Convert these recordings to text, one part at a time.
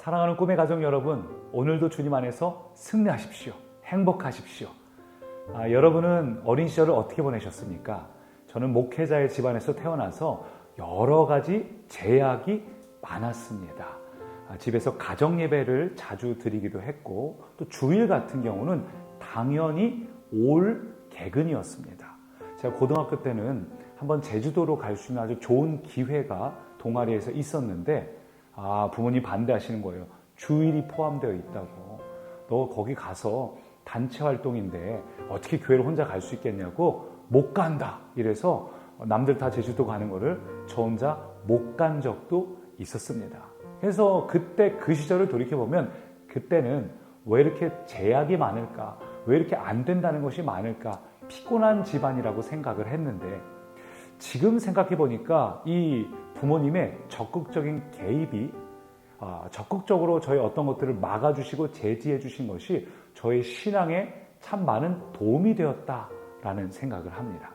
사랑하는 꿈의 가족 여러분, 오늘도 주님 안에서 승리하십시오. 행복하십시오. 아, 여러분은 어린 시절을 어떻게 보내셨습니까? 저는 목회자의 집안에서 태어나서 여러 가지 제약이 많았습니다. 아, 집에서 가정 예배를 자주 드리기도 했고, 또 주일 같은 경우는 당연히 올 개근이었습니다. 제가 고등학교 때는 한번 제주도로 갈 수 있는 아주 좋은 기회가 동아리에서 있었는데, 아, 부모님 반대하시는 거예요. 주일이 포함되어 있다고. 너 거기 가서 단체 활동인데 어떻게 교회를 혼자 갈 수 있겠냐고 못 간다. 이래서 남들 다 제주도 가는 거를 저 혼자 못 간 적도 있었습니다. 그래서 그때 그 시절을 돌이켜보면 그때는 왜 이렇게 제약이 많을까? 왜 이렇게 안 된다는 것이 많을까? 피곤한 집안이라고 생각을 했는데 지금 생각해 보니까 이 부모님의 적극적인 개입이 아, 적극적으로 저희 어떤 것들을 막아주시고 제지해 주신 것이 저의 신앙에 참 많은 도움이 되었다라는 생각을 합니다.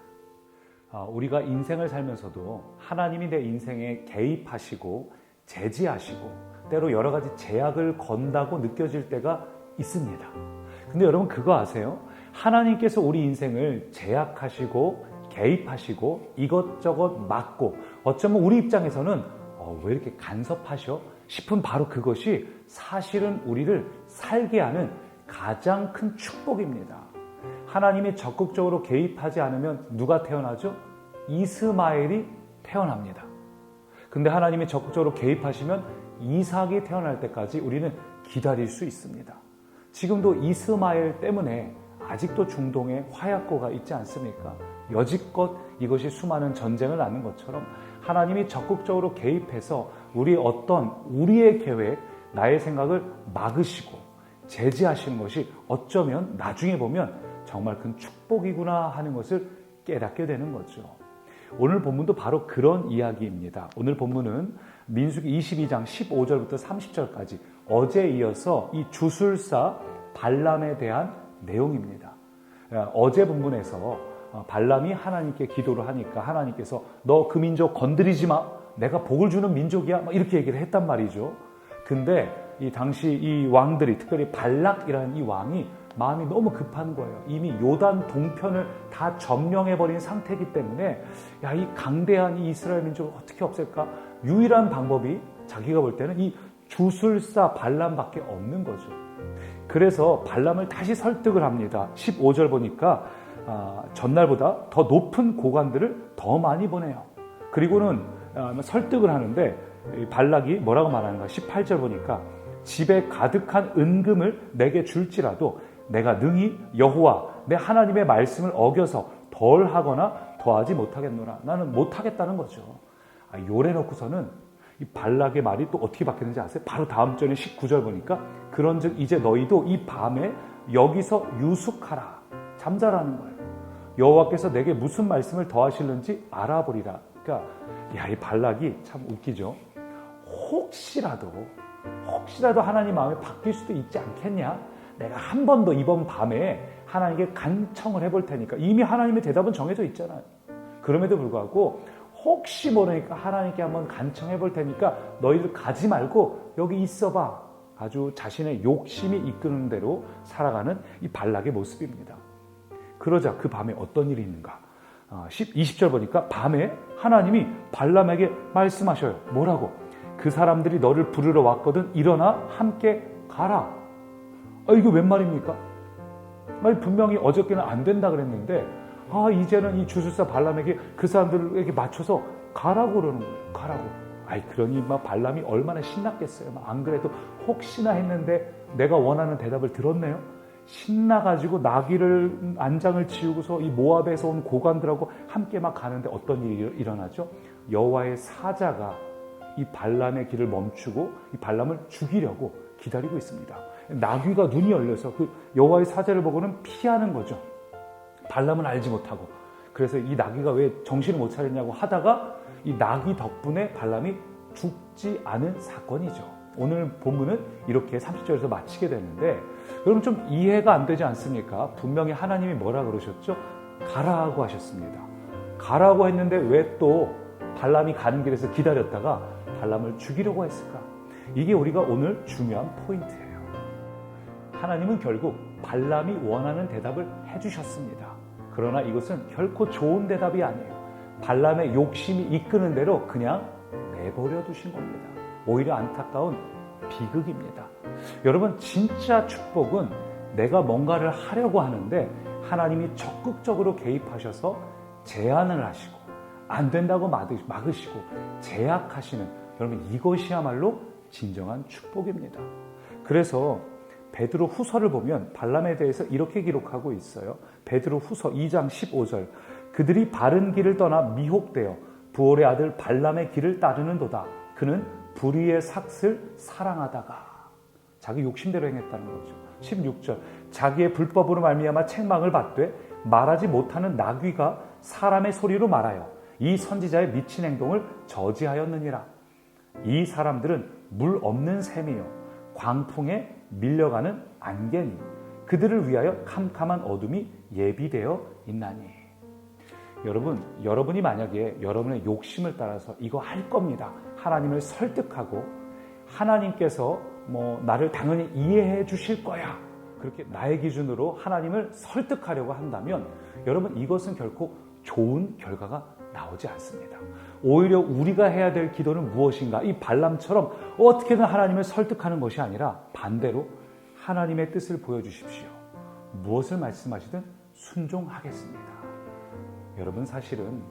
아, 우리가 인생을 살면서도 하나님이 내 인생에 개입하시고 제지하시고 때로 여러 가지 제약을 건다고 느껴질 때가 있습니다. 근데 여러분 그거 아세요? 하나님께서 우리 인생을 제약하시고 개입하시고 이것저것 막고 어쩌면 우리 입장에서는 어, 왜 이렇게 간섭하셔? 싶은 바로 그것이 사실은 우리를 살게 하는 가장 큰 축복입니다. 하나님이 적극적으로 개입하지 않으면 누가 태어나죠? 이스마엘이 태어납니다. 근데 하나님이 적극적으로 개입하시면 이삭이 태어날 때까지 우리는 기다릴 수 있습니다. 지금도 이스마엘 때문에 아직도 중동에 화약고가 있지 않습니까? 여지껏 이것이 수많은 전쟁을 낳는 것처럼 하나님이 적극적으로 개입해서 우리 어떤 우리의 계획, 나의 생각을 막으시고 제지하시는 것이 어쩌면 나중에 보면 정말 큰 축복이구나 하는 것을 깨닫게 되는 거죠. 오늘 본문도 바로 그런 이야기입니다. 오늘 본문은 민수기 22장 15절부터 30절까지 어제 이어서 이 주술사 발람에 대한 내용입니다. 어제 본문에서 발람이 하나님께 기도를 하니까 하나님께서 너 그 민족 건드리지 마. 내가 복을 주는 민족이야. 이렇게 얘기를 했단 말이죠. 근데 이 당시 이 왕들이 특별히 발락이라는 이 왕이 마음이 너무 급한 거예요. 이미 요단 동편을 다 점령해버린 상태이기 때문에 야, 이 강대한 이 이스라엘 민족을 어떻게 없앨까? 유일한 방법이 자기가 볼 때는 이 주술사 발람밖에 없는 거죠. 그래서 발람을 다시 설득을 합니다. 15절 보니까 아, 전날보다 더 높은 고관들을 더 많이 보내요. 그리고는 아, 설득을 하는데 발락이 뭐라고 말하는가? 18절 보니까 집에 가득한 은금을 내게 줄지라도 내가 능히 여호와 내 하나님의 말씀을 어겨서 덜 하거나 더하지 못하겠노라. 나는 못하겠다는 거죠. 아, 요래 놓고서는 이 발락의 말이 또 어떻게 바뀌는지 아세요? 바로 다음 절에 19절 보니까 그런즉 이제 너희도 이 밤에 여기서 유숙하라. 잠자라는 거예요. 여호와께서 내게 무슨 말씀을 더하실는지 알아보리라. 그러니까 야, 이 발락이 참 웃기죠. 혹시라도 혹시라도 하나님 마음이 바뀔 수도 있지 않겠냐? 내가 한 번 더 이번 밤에 하나님께 간청을 해볼 테니까 이미 하나님의 대답은 정해져 있잖아요. 그럼에도 불구하고 혹시 모르니까 하나님께 한번 간청해 볼 테니까 너희들 가지 말고 여기 있어봐. 아주 자신의 욕심이 이끄는 대로 살아가는 이 발락의 모습입니다. 그러자 그 밤에 어떤 일이 있는가? 20절 보니까 밤에 하나님이 발람에게 말씀하셔요. 뭐라고? 그 사람들이 너를 부르러 왔거든. 일어나 함께 가라. 아, 이거 웬 말입니까? 말 분명히 어저께는 안 된다 그랬는데 아, 이제는 이 주술사 발람에게 그 사람들에게 맞춰서 가라고 그러는 거예요. 가라고. 아이, 그러니 막 발람이 얼마나 신났겠어요. 안 그래도 혹시나 했는데 내가 원하는 대답을 들었네요. 신나가지고 나귀를 안장을 지우고서 이 모압에서 온 고관들하고 함께 막 가는데 어떤 일이 일어나죠? 여호와의 사자가 이 발람의 길을 멈추고 이 발람을 죽이려고 기다리고 있습니다. 나귀가 눈이 열려서 그 여호와의 사자를 보고는 피하는 거죠. 발람은 알지 못하고. 그래서 이 나귀가 왜 정신을 못 차렸냐고 하다가 이 나귀 덕분에 발람이 죽지 않은 사건이죠. 오늘 본문은 이렇게 30절에서 마치게 되는데 여러분 좀 이해가 안 되지 않습니까? 분명히 하나님이 뭐라 그러셨죠? 가라고 하셨습니다. 가라고 했는데 왜 또 발람이 가는 길에서 기다렸다가 발람을 죽이려고 했을까? 이게 우리가 오늘 중요한 포인트예요. 하나님은 결국 발람이 원하는 대답을 해주셨습니다. 그러나 이것은 결코 좋은 대답이 아니에요. 발람의 욕심이 이끄는 대로 그냥 내버려 두신 겁니다. 오히려 안타까운 비극입니다. 여러분, 진짜 축복은 내가 뭔가를 하려고 하는데 하나님이 적극적으로 개입하셔서 제안을 하시고 안 된다고 막으시고 제약하시는 여러분 이것이야말로 진정한 축복입니다. 그래서 베드로 후서를 보면 발람에 대해서 이렇게 기록하고 있어요. 베드로 후서 2장 15절. 그들이 바른 길을 떠나 미혹되어 부올의 아들 발람의 길을 따르는도다. 그는 불의의 삭슬 사랑하다가 자기 욕심대로 행했다는 거죠. 16절. 자기의 불법으로 말미암아 책망을 받되 말하지 못하는 나귀가 사람의 소리로 말하여 이 선지자의 미친 행동을 저지하였느니라. 이 사람들은 물 없는 샘이요 광풍에 밀려가는 안개니 그들을 위하여 캄캄한 어둠이 예비되어 있나니. 여러분, 여러분이 만약에 여러분의 욕심을 따라서 이거 할 겁니다. 하나님을 설득하고 하나님께서 뭐 나를 당연히 이해해 주실 거야. 그렇게 나의 기준으로 하나님을 설득하려고 한다면 여러분 이것은 결코 좋은 결과가 나오지 않습니다. 오히려 우리가 해야 될 기도는 무엇인가? 이 발람처럼 어떻게든 하나님을 설득하는 것이 아니라 반대로 하나님의 뜻을 보여주십시오. 무엇을 말씀하시든 순종하겠습니다. 여러분 사실은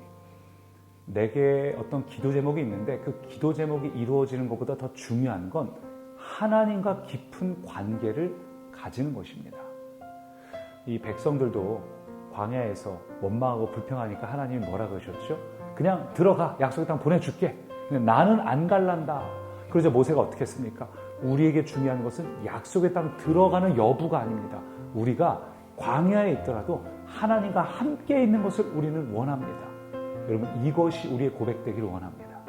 내게 어떤 기도 제목이 있는데 그 기도 제목이 이루어지는 것보다 더 중요한 건 하나님과 깊은 관계를 가지는 것입니다. 이 백성들도 광야에서 원망하고 불평하니까 하나님이 뭐라 그러셨죠? 그냥 들어가 약속의 땅 보내줄게. 나는 안 갈란다. 그러자 모세가 어떻게 했습니까? 우리에게 중요한 것은 약속의 땅 들어가는 여부가 아닙니다. 우리가 광야에 있더라도 하나님과 함께 있는 것을 우리는 원합니다. 여러분 이것이 우리의 고백되기를 원합니다.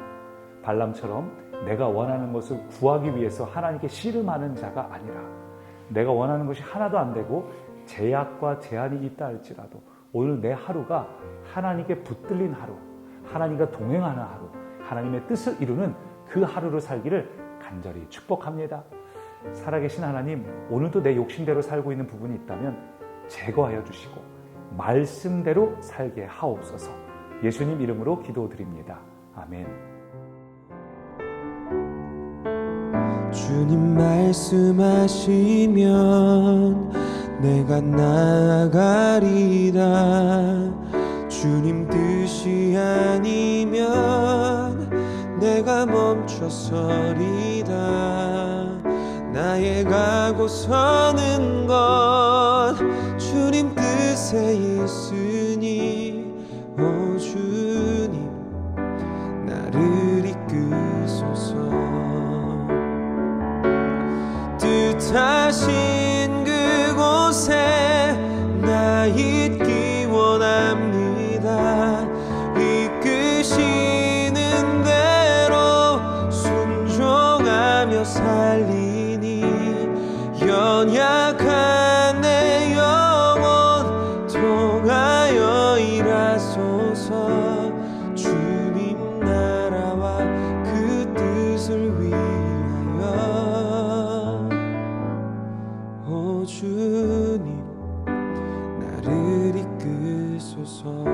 발람처럼 내가 원하는 것을 구하기 위해서 하나님께 씨름하는 자가 아니라 내가 원하는 것이 하나도 안 되고 제약과 제한이 있다 할지라도 오늘 내 하루가 하나님께 붙들린 하루, 하나님과 동행하는 하루, 하나님의 뜻을 이루는 그 하루를 살기를 간절히 축복합니다. 살아계신 하나님, 오늘도 내 욕심대로 살고 있는 부분이 있다면 제거하여 주시고 말씀대로 살게 하옵소서. 예수님 이름으로 기도드립니다. 아멘. 주님 말씀하시면 내가 나가리라 주님 뜻이 아니면 내가 멈춰서리라 나의 가고 서는 것 주님 뜻에 있으 하신 그곳에 나 있기 원합니다. 이끄시는 대로 순종하며 살리니 연약한 주님 나를 이끄소서.